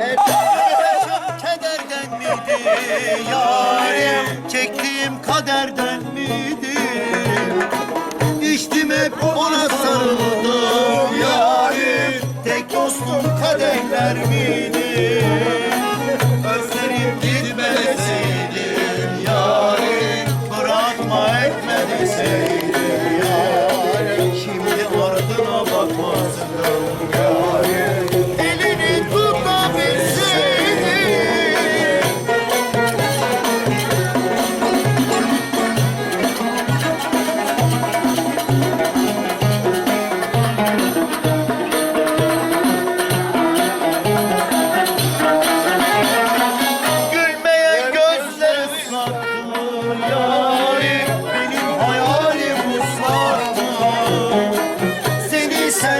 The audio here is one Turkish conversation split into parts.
Efendim kederden miydi yarim? Çektiğim kaderden miydi? İçtim hep sarıldım yarim. Tek dostum kaderler miydi?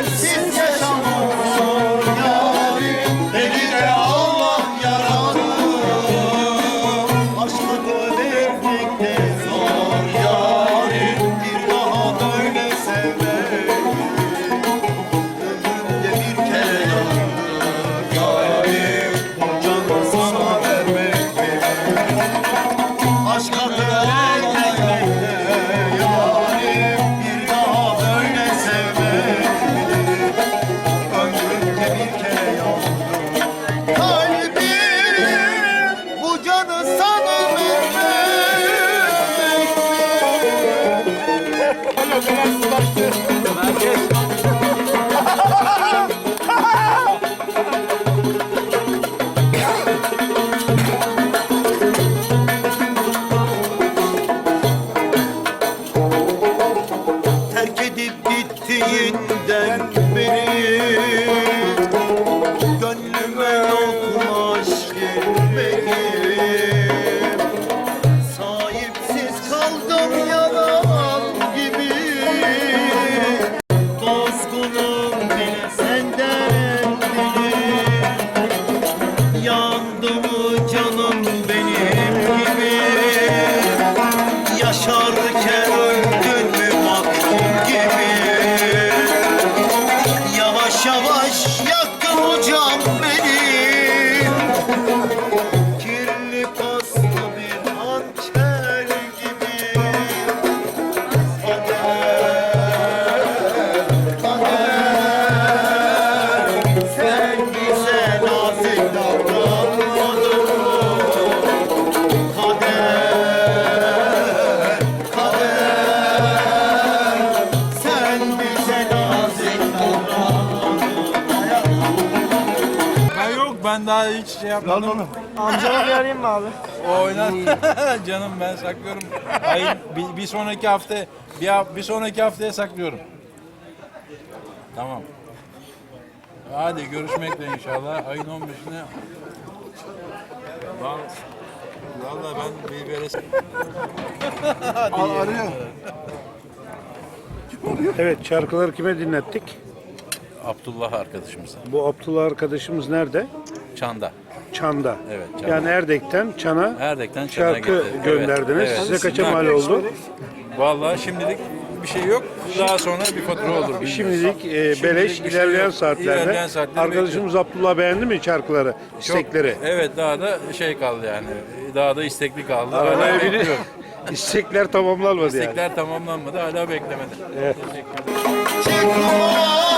sensiz Дають ben daha hiç şey yapmadım. Amcama bir arayayım mı abi? O oynar. Canım ben saklıyorum. Hayır bir, bir sonraki hafta bir, ha- bir sonraki haftaya saklıyorum. Tamam. Hadi görüşmekle inşallah. Ayın 15'ine. Vallahi, vallahi ben bir veres... Evet şarkıları kime dinlettik? Abdullah arkadaşımıza. Bu Abdullah arkadaşımız nerede? Çanda. Çan'da. Evet, Çan'da. Yani Erdek'ten Çan'a Erdek'ten Çan'a şarkı gitti. Gönderdiniz. evet. Size kaça mal oldu? Vallahi şimdilik bir şey yok. Daha sonra bir fatura olur. bilmiyorum. Şimdilik e, Şimdilik beleş bir şey ilerleyen yok. saatlerde. İlerleyen saatlerde Arkadaşımız Abdullah beğendi mi şarkıları, Çok- istekleri? Evet daha da şey kaldı yani. Daha da istekli kaldı. Hala bir bekliyor. istekler tamamlanmadı yani. İstekler tamamlanmadı. Hala beklemedi. Evet. Çek roman